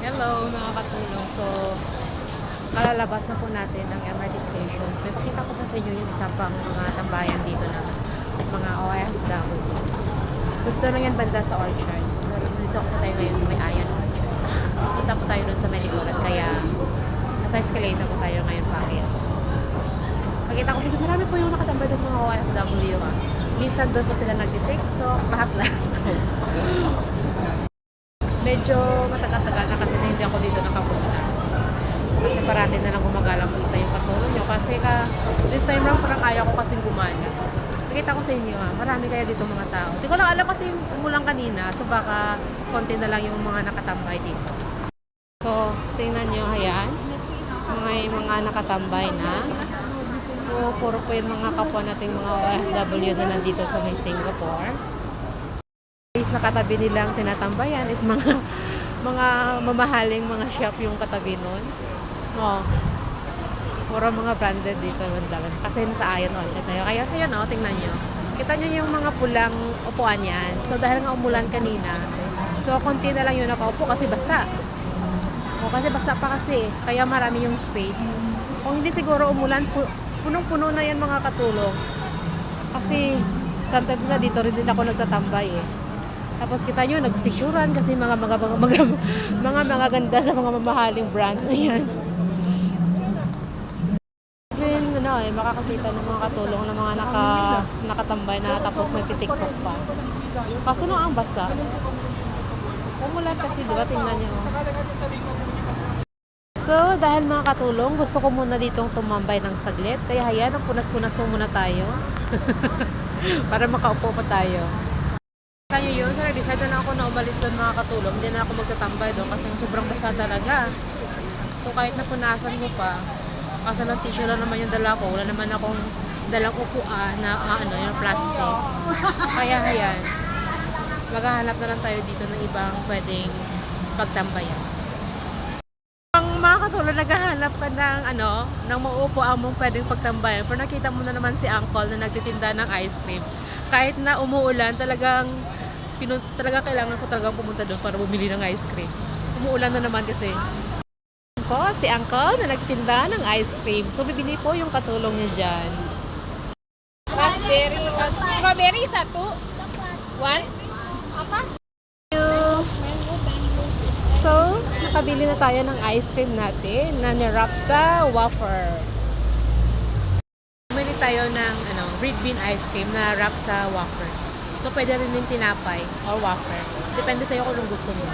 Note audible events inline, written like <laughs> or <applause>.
Hello mga katulong. So, kalalabas na po natin ng MRT station. So, ipakita ko pa sa inyo yung isa mga tambayan dito na mga OFW. So, ito yan banda sa Orchard. So, dito ako tayo ngayon sa may Ayan Orchard. So, punta po tayo doon sa may likuran. Kaya, nasa escalator po tayo ngayon bakit. Pakita ko po, marami po yung nakatambay doon mga OFW. Ah. Minsan doon po sila nagti-tiktok, lahat-lahat. <laughs> Medyo matagal-tagal na kasi na hindi ako dito nakapunta. Kasi parati na lang gumagala mo yung katulong nyo. Kasi ka, this time round parang ayaw ko kasing gumana. Nakita ko sa inyo ha, marami kaya dito mga tao. Hindi ko lang alam kasi umulang kanina. So baka konti na lang yung mga nakatambay dito. So, tingnan nyo, ayan. Mga mga nakatambay na. So, puro po yung mga kapwa nating mga OFW na nandito sa Singapore is nakatabi nilang tinatambayan is mga <laughs> mga mamahaling mga shop yung katabi nun. Oh. Puro mga branded dito bandalan. Kasi nasa Iron Outlet tayo. Kaya ayan oh, tingnan nyo. Kita nyo yung mga pulang upuan yan. So dahil nga umulan kanina, so konti na lang yung nakaupo kasi basa. O kasi basa pa kasi. Kaya marami yung space. Kung hindi siguro umulan, pu- punong-puno na yan mga katulong. Kasi sometimes nga dito rin din ako nagtatambay eh. Tapos kita nyo, nagpicturan kasi mga mga mga mga, <laughs> mga, mga ganda sa mga mamahaling brand na yan. Then, ano eh, makakakita ng mga katulong ng mga naka, nakatambay na tapos nagtitiktok pa. Kaso lang ang basa. Umulan kasi, di ba? Tingnan nyo. So, dahil mga katulong, gusto ko muna ditong tumambay ng saglit. Kaya hayan, punas-punas po muna tayo. <laughs> Para makaupo pa tayo. Tayo yun, so nag-decide na ako na umalis doon mga katulong. Hindi na ako magtatambay doon kasi sobrang basa talaga. So kahit napunasan ko pa, kasi ng tissue lang naman yung dala ko, wala naman akong dalang upuan na ah, ano, yung plastic. Kaya ayan, maghahanap na lang tayo dito ng ibang pwedeng pagtambayan. Ang mga katulong naghahanap ka ng ano, ng mauupo ang mong pwedeng pagtambayan. Pero nakita mo na naman si Uncle na nagtitinda ng ice cream. Kahit na umuulan, talagang pinun- talaga kailangan ko talagang pumunta doon para bumili ng ice cream. Umuulan na naman kasi. Po, si Uncle na nagtinda ng ice cream. So, bibili po yung katulong niya dyan. Raspberry. Strawberry, satu. One. So, nakabili na tayo ng ice cream natin na nirap sa wafer. Bumili tayo ng ano, red bean ice cream na wrap sa wafer. So, pwede rin yung tinapay or wafer. Depende sa'yo kung anong gusto mo.